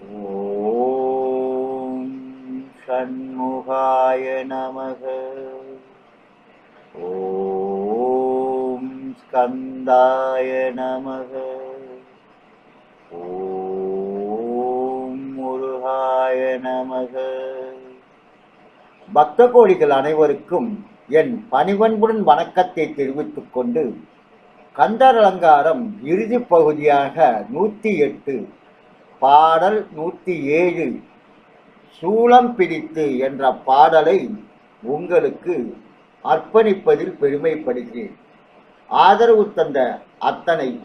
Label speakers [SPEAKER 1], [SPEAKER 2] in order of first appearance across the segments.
[SPEAKER 1] ஓம் ஷண்முகாய நமக. ஓம் ஸ்கந்தாய நமக. ஓம் முருகாய நமக. பக்த கோடிகள் அனைவருக்கும் என் பணிவன்புடன் வணக்கத்தை தெரிவித்துக் கொண்டு கந்தர் அலங்காரம் இறுதி பகுதியாக நூற்றி எட்டு பாடல் நூற்றி ஏழு சூளம் பிடித்து என்ற பாடலை உங்களுக்கு அர்ப்பணிப்பதில் பெருமைப்படுகிறேன். ஆதரவு தந்த அத்தனை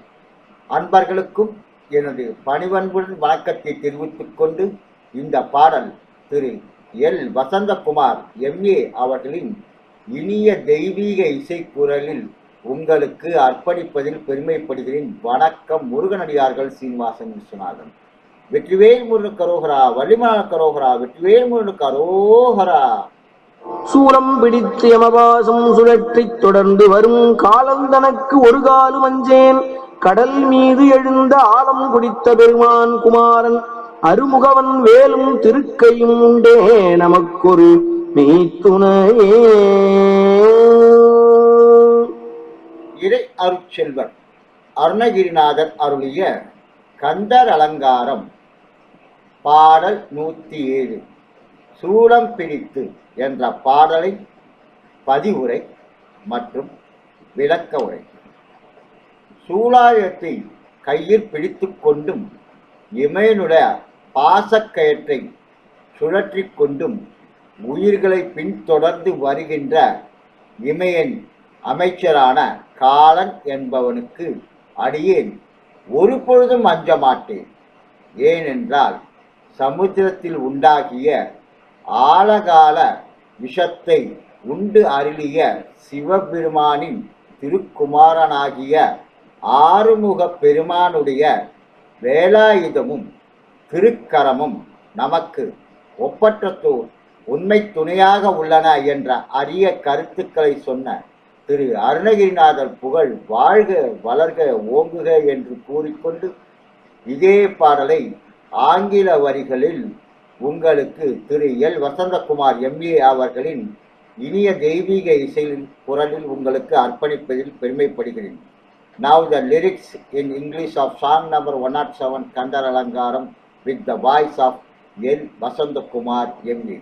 [SPEAKER 1] அன்பர்களுக்கும் எனது பணிவன்புடன் வணக்கத்தை தெரிவித்துக் கொண்டு இந்த பாடல் திரு. எல். வசந்தகுமார் எம்ஏ அவர்களின் இனிய தெய்வீக இசைக்குரலில் உங்களுக்கு அர்ப்பணிப்பதில் பெருமைப்படுகிறேன். வணக்கம் முருகனடியார்கள் சீனிவாசன் விஸ்வநாதன். வெற்றிவேல் முருகன் கரோகரா வள்ளிமல கரோகரா வெற்றிவேல் முருகன் கரோகரா
[SPEAKER 2] சூலம் பிடித்து யமபாசம் சுழற்றித் தொடர்ந்து வரும் காலந்தனக்கு ஒரு காலும் அஞ்சேன் கடல் மீது எழுந்த ஆழம் குடித்த பெருமான் குமாரன் அருமுகவன் வேலும் திருக்கையும் உண்டே நமக்கொரு மெய்த்துணையே.
[SPEAKER 1] இறை அருட்செல்வர் அருணகிரிநாதர் அருளிய கந்தர் அலங்காரம். பாடல் நூற்றி ஏழு சூளம் பிடித்து என்ற பாடலை பதிவுரை மற்றும் விளக்க உரை. சூலாயத்தை கையில் பிடித்து கொண்டும் இமையனுடைய பாசக்கயற்றை சுழற்றி கொண்டும் உயிர்களை பின்தொடர்ந்து வருகின்ற இமயன் அமைச்சரான காலன் என்பவனுக்கு அடியேன். ஒரு பொழுதும் அஞ்ச மாட்டேன். ஏனென்றால் சமுத்திரத்தில் உண்டாகிய ஆழகால விஷத்தை உண்டு அருளிய சிவபெருமானின் திருக்குமாரனாகிய ஆறுமுக பெருமானுடைய வேலாயுதமும் திருக்கரமும் நமக்கு ஒப்பற்றத்தோர் உண்மை துணையாக உள்ளன என்ற அரிய கருத்துக்களை சொன்ன திரு அருணகிரிநாதர் புகழ் வாழ்க வளர்க ஓங்குக என்று கூறிக்கொண்டு இதே பாடலை ஆங்கில வரிகளில் உங்களுக்கு திரு எல். வசந்தகுமார் எம்ஏ அவர்களின் இனிய தெய்வீக இசையின் குரலில் உங்களுக்கு அர்ப்பணிப்பதில் பெருமைப்படுகிறேன். Now the lyrics in English of song number one naught seven Kandar Alangaram with the voice of L Vasanthakumar M A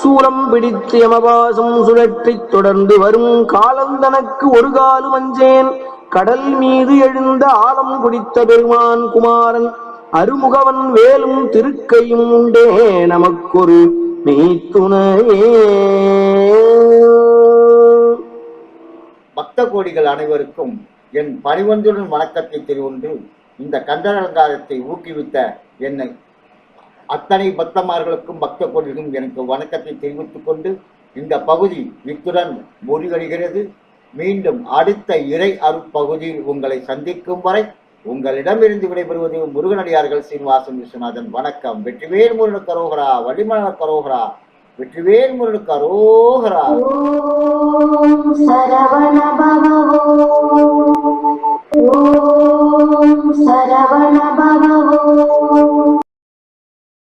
[SPEAKER 2] சூலம் பிடித்து யமபாசம் சுழற்றித் தொடர்ந்து வரும் காலந்தனக்கு ஒரு காலு வஞ்சேன் கடல் மீது எழுந்த ஆழம் குடித்த பெருமான் குமாரன் அருமுகவன் வேலும் திருக்கையும் உண்டே நமக்கொரு மெய்த்துணையே.
[SPEAKER 1] பக்த கோடிகள் அனைவருக்கும் என் பணிவந்துடன் வணக்கத்தை தெரிவித்து இந்த கந்தர் அலங்காரத்தை ஊக்குவித்த என்னை அத்தனை பக்தமார்களுக்கும் பக்த கோடிகளுக்கும் எனக்கு வணக்கத்தை தெரிவித்துக் கொண்டு இந்த பகுதி இத்துடன் முடிவடைகிறது. மீண்டும் அடுத்த இறை அருப்பகுதியில் உங்களை சந்திக்கும் வரை உங்களிடமிருந்து விடைபெறுவது முருகனடியார்கள் சீனிவாசன் விஸ்வநாதன். வணக்கம். வெற்றிவேல் முருகன் கரோகரா வள்ளிமலர் கரோகரா வெற்றிவேல் முருகன் கரோகரா
[SPEAKER 3] சரவண